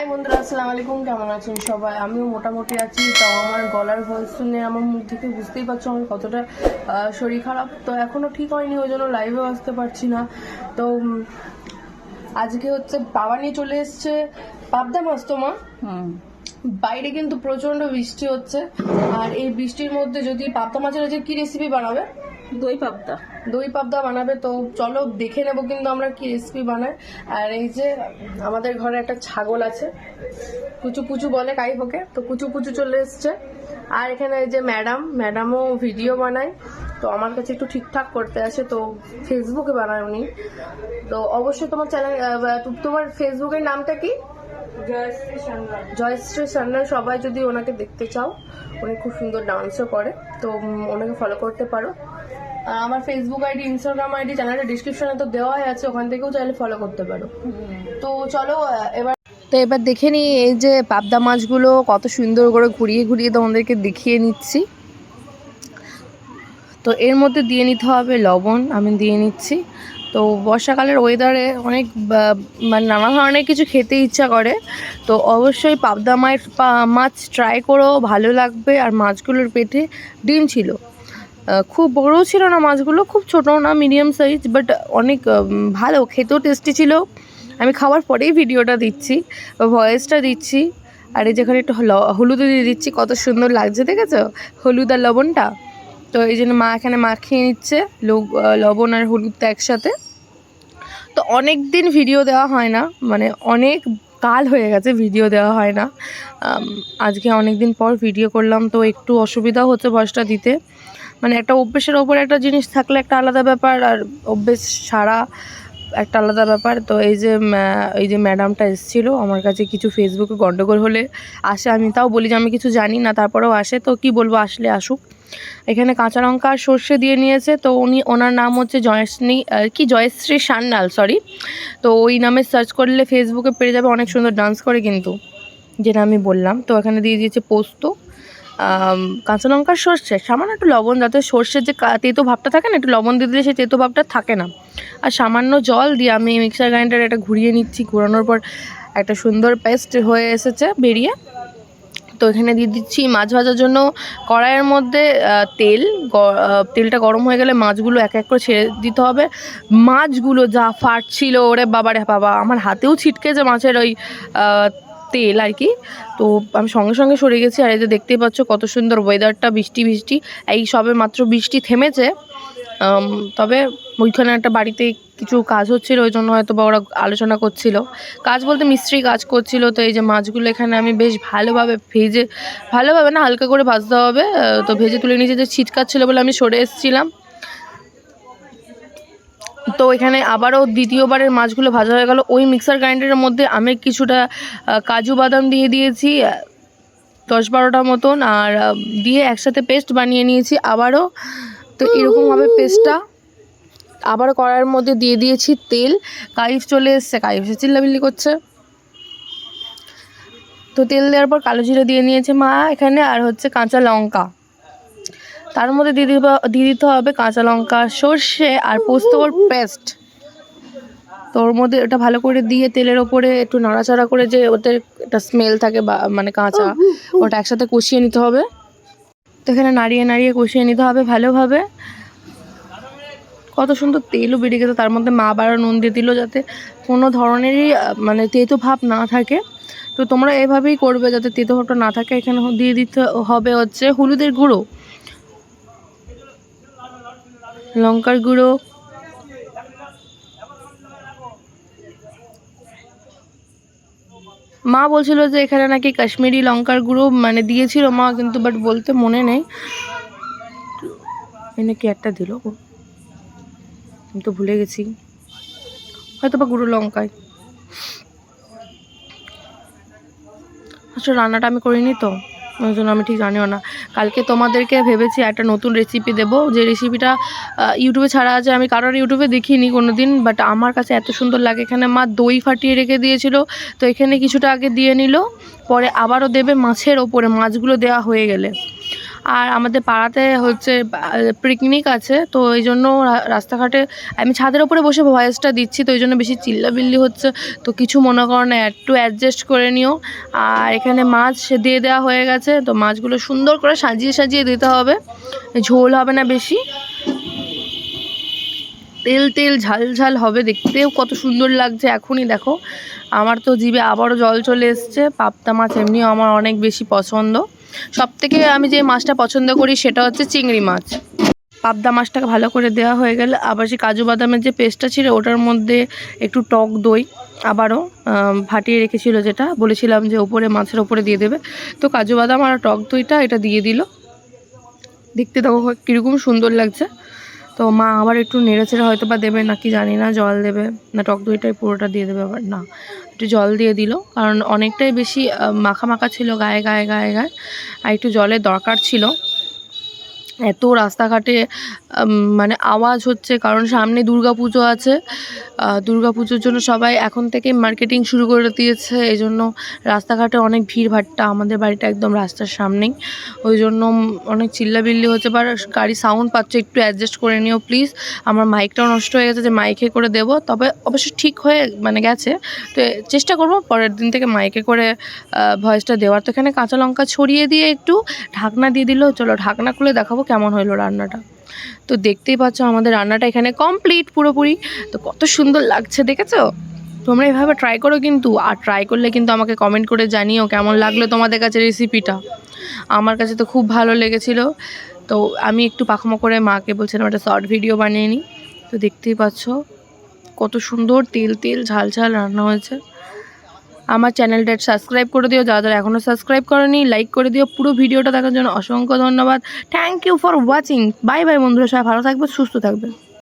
বন্ধুরা আসসালামু আলাইকুম। কেমন আছেন সবাই? আমিও মোটামুটি আছি। তো আমার গলার ভয়েস শুনে আমার মুখ থেকে বুঝতেই পারছ আমার কতটা শরীর খারাপ। তো এখনও ঠিক হয়নি ওই জন্য লাইভেও আসতে পারছি না। তো আজকে হচ্ছে বাবা নিয়ে চলে এসছে পাবদা মাছ তো মা বাইরে কিন্তু প্রচণ্ড বৃষ্টি হচ্ছে। আর এই বৃষ্টির মধ্যে যদি পাবদা মাছের আজকে কি রেসিপি বানাবে? দই পাবদা। দই পাবদা বানাবে তো চলো দেখে নেব কিন্তু আমরা কি রেসিপি বানাই আর এই যে আমাদের ঘরে একটা ছাগল আছে কুচু পুচু বলে কাইফোকে তো কুচু পুচু চলে এসছে। আর এখানে এই যে ম্যাডাম ম্যাডামও ভিডিও বানায় তো আমার কাছে একটু ঠিকঠাক করতে আসে তো ফেসবুকে বানায় উনি। তো অবশ্যই তোমার চ্যানেল তোমার ফেসবুকের নামটা কি? জয়শ্রী সান্যাল। সবাই যদি ওনাকে দেখতে চাও উনি খুব সুন্দর ডান্সও করে তো ওনাকে ফলো করতে পারো। আমার ফেসবুক আইডি ইনস্টাগ্রাম আইডি চ্যানেলের ডিসক্রিপশনে তো দেওয়াই আছে, ওখান থেকেও চাইলে ফলো করতে পারো। তো চলো এবার তো এবার দেখে নিই এই যে পাবদা মাছগুলো কত সুন্দর করে ঘুরিয়ে ঘুরিয়ে তোমাদেরকে দেখিয়ে নিচ্ছি। তো এর মধ্যে দিয়ে নিতে হবে লবণ, আমি দিয়ে নিচ্ছি। তো বর্ষাকালের ওয়েদারে অনেক মানে নানা ধরনের কিছু খেতে ইচ্ছা করে। তো অবশ্যই পাবদা পা- মাছ ট্রাই করো, ভালো লাগবে। আর মাছগুলোর পেটে ডিম ছিল। খুব বড়ও ছিল না মাছগুলো, খুব ছোটো না মিডিয়াম সাইজ বাট অনেক ভালো, খেতেও টেস্টি ছিল। আমি খাওয়ার পরেই ভিডিওটা দিচ্ছি ভয়েসটা দিচ্ছি, আর এই যেখানে একটু হল- হলুদও দিয়ে দিচ্ছি, কত সুন্দর লাগছে, দেখেছ? হলুদ আর লবণটা। তো এই জন্য মা এখানে মাখিয়ে নিচ্ছে লবণ আর হলুদটা একসাথে। তো অনেক দিন ভিডিও দেওয়া হয় না মানে অনেক কাল হয়ে গেছে ভিডিও দেওয়া হয় না। আজকে অনেক দিন পর ভিডিও করলাম, তো একটু অসুবিধা হচ্ছে ভয়েসটা দিতে। মানে একটা অভ্যেসের ওপরে একটা জিনিস থাকলে একটা আলাদা ব্যাপার আর অভ্যেস সারা একটা আলাদা ব্যাপার। তো এই যে এই যে ম্যাডামটা এসেছিল, আমার কাছে কিছু ফেসবুকে গন্ডগোল হলে আসে। আমি তাও বলি যে, আমি কিছু জানি না, তারপরেও আসে। তো কি বলব, আসলে আসুক। এখানে কাঁচা লঙ্কা আর সর্ষে দিয়ে নিয়েছে। তো উনি, ওনার নাম হচ্ছে জয়শ্রী কি? জয়শ্রী সান্যাল সরি তো ওই নামে সার্চ করলে ফেসবুকে পেয়ে যাবে। অনেক সুন্দর ডান্স করে কিন্তু, যেটা আমি বললাম। তো এখানে দিয়ে দিয়েছে পোস্ত। কাঁচা লঙ্কা সর্ষে, সামান্য একটু লবণ, যাতে সর্ষের যে তেতো ভাবটা থাকে না, একটু লবণ দিয়ে দিলে সেই তেতো ভাবটা থাকে না। আর সামান্য জল দিয়ে আমি মিক্সার গ্রাইন্ডারে এটা ঘুরিয়ে নিচ্ছি, ঘোরানোর পর একটা সুন্দর পেস্ট হয়ে এসেছে বেরিয়ে। তো এখানে দিয়ে দিচ্ছি মাছ ভাজার জন্য কড়াইয়ের মধ্যে তেল তেলটা গরম হয়ে গেলে মাছগুলো এক এক করে ছেড়ে দিতে হবে। মাছগুলো যা ফাটছিল, ওরে বাবারে বাবা, আমার হাতেও ছিটকেছে মাছের ওই তেল আর কি। তো আমি সঙ্গে সঙ্গে সরে গেছি আর এই যে দেখতেই পাচ্ছ কত সুন্দর ওয়েদারটা বৃষ্টি বৃষ্টি। এই সবে মাত্র বৃষ্টি থেমেছে। তবে ওইখানে একটা বাড়িতে কিছু কাজ হচ্ছিল, ওই জন্য হয়তো বা ওরা আলোচনা করছিল। কাজ বলতে মিস্ত্রি কাজ করছিল, তো এই যে মাছগুলো এখানে আমি বেশ ভালোভাবে ভেজে, ভালোভাবে না, হালকা করে ভাজতে হবে। তো ভেজে তুলে নিয়েছে, যে ছিটকাচ্ছিলো বলে আমি সরে এসেছিলাম। তো এখানে আবারও দ্বিতীয়বারের মাছগুলো ভাজা হয়ে গেল। ওই মিক্সার গ্রাইন্ডারের মধ্যে আমি কিছুটা কাজু বাদাম দিয়ে দিয়েছি, দশ বারোটা মতন, আর দিয়ে একসাথে পেস্ট বানিয়ে নিয়েছি আবারও। তো এরকমভাবে পেস্টটা আবার কড়াইয়ের মধ্যে দিয়ে দিয়েছি তেল। কাইফ চলে এসছে, কাইফ এসে চিল্লাবিল্লি করছে। তো তেল দেওয়ার পর কালো জিরে দিয়ে নিয়েছে মা এখানে, আর হচ্ছে কাঁচা লঙ্কা। তার মধ্যে দিয়ে দিবা দিয়ে দিতে হবে কাঁচা লঙ্কা সর্ষে আর পোস্তর পেস্ট। তো ওর মধ্যে ওটা ভালো করে দিয়ে তেলের ওপরে একটু নাড়াচাড়া করে যে ওদের একটা স্মেল থাকে বা মানে কাঁচা ওটা একসাথে কষিয়ে নিতে হবে। তো এখানে নাড়িয়ে নাড়িয়ে কষিয়ে নিতে হবে ভালোভাবে। কত সুন্দর তেলও বেরিয়ে গেছে তার মধ্যে মা বারো নুন দিয়ে দিল যাতে কোনো ধরনেরই মানে তেতো ভাব না থাকে। তো তোমরা এভাবেই করবে যাতে তেতো ভাবটা না থাকে। এখানে দিয়ে দিতে হবে হচ্ছে হলুদের গুঁড়ো। লঙ্কার গুঁড়ো। মা বলছিল যে এখানে নাকি কাশ্মীরি লঙ্কার গুঁড়ো মানে দিয়েছিল মা, কিন্তু বাট বলতে মনে নেই। এনে কি একটা দিল? আমি তো ভুলে গেছি। হয়তো বা গুঁড়ো লঙ্কায়। আচ্ছা রান্নাটা আমি করিনি তো? ওই জন্য আমি ঠিক জানিও না। কালকে তোমাদেরকে ভেবেছি একটা নতুন রেসিপি দেব। যে রেসিপিটা ইউটিউবে ছাড়া আছে, আমি কারোর ইউটিউবে দেখিনি কোনো দিন বাট আমার কাছে এত সুন্দর লাগে। এখানে মা দই ফাটিয়ে রেখে দিয়েছিল, তো এখানে কিছুটা আগে দিয়ে নিল, পরে আবারও দেবে মাছের ওপরে, মাছগুলো দেওয়া হয়ে গেলে। আর আমাদের পাড়াতে হচ্ছে পিকনিক আছে, তো এই জন্য রাস্তাঘাটে, আমি ছাদের ওপরে বসে ভয়েসটা দিচ্ছি, তো এই জন্য বেশি চিল্লাবিল্লি হচ্ছে, তো কিছু মনে করো না, একটু অ্যাডজাস্ট করে নিও। আর এখানে মাছ দিয়ে দেওয়া হয়ে গেছে, তো মাছগুলো সুন্দর করে সাজিয়ে সাজিয়ে দিতে হবে। ঝোল হবে না বেশি। তেল তেল, ঝাল ঝাল হবে, দেখতেও কত সুন্দর লাগছে, এখনই দেখো। আমার তো জিভে আবারও জল চলে এসছে, পাবদা মাছ এমনিও আমার অনেক বেশি পছন্দ। সব থেকে আমি যে মাছটা পছন্দ করি সেটা হচ্ছে চিংড়ি মাছ। পাবদা মাছটাকে ভালো করে দেওয়া হয়ে গেলে আবার সেই কাজু বাদামের যে পেস্টটা ছিল ওটার মধ্যে একটু টক দই আবারও ফাটিয়ে রেখেছিল যেটা। বলেছিলাম যে ওপরে মাছের ওপরে দিয়ে দেবে। তো কাজু বাদাম আর টক দইটা এটা দিয়ে দিল। দেখতে দেখো কীরকম সুন্দর লাগছে। তো মা আবার একটু নেড়েচেড়ে হয়তো বা দেবে নাকি জানি না, জল দেবে। না, টক দইটাই পুরোটা দিয়ে দেবে আবার, না। একটু জল দিয়ে দিল। কারণ অনেকটাই বেশি মাখা মাখা ছিল গায়ে গায়ে গায়ে গায়ে। আর একটু জলের দরকার ছিল। এত রাস্তাঘাটে মানে আওয়াজ হচ্ছে, কারণ সামনে দুর্গা পুজো আছে। দুর্গা পুজোর জন্য সবাই এখন থেকে মার্কেটিং শুরু করে দিয়েছে এই জন্য রাস্তাঘাটে অনেক ভিড় ভাট্টা, আমাদের বাড়িটা একদম রাস্তার সামনেই। ওই জন্য অনেক চিল্লাবিল্লি হচ্ছে, বা গাড়ি সাউন্ড পাচ্ছে, একটু অ্যাডজাস্ট করে নিও প্লিজ আমার মাইকটাও নষ্ট হয়ে গেছে, যে মাইকে করে দেবো, তবে অবশ্য ঠিক হয়ে মানে গেছে। তো চেষ্টা করব, পরের দিন থেকে মাইকে করে ভয়েসটা দেওয়ার। তো এখানে কাঁচা লঙ্কা ছড়িয়ে দিয়ে একটু ঢাকনা দিয়ে দিল চলো, ঢাকনা খুলে দেখাবো কেমন হলো রান্নাটা? তো দেখতেই পাচ্ছ আমাদের রান্নাটা এখানে কমপ্লিট পুরোপুরি। তো কত সুন্দর লাগছে, দেখেছ? তোমরা এভাবে ট্রাই করো কিন্তু, আর ট্রাই করলে কিন্তু আমাকে কমেন্ট করে জানিও কেমন লাগল তোমাদের কাছে রেসিপিটা আমার কাছে তো খুব ভালো লেগেছিলো। তো আমি একটু পাখমো করে মাকে বলছিলাম একটা শর্ট ভিডিও বানিয়ে নিই তো দেখতেই পাচ্ছ, কত সুন্দর তেল তেল ঝাল ঝাল রান্না হয়েছে। আমার চ্যানেলটা সাবস্ক্রাইব করে দিও। যারা যারা এখনও সাবস্ক্রাইব করেনি লাইক করে দিও। পুরো ভিডিওটা দেখার জন্য অসংখ্য ধন্যবাদ। Thank you for watching bye bye বন্ধুরা, সবাই ভালো থাকবে, সুস্থ থাকবে।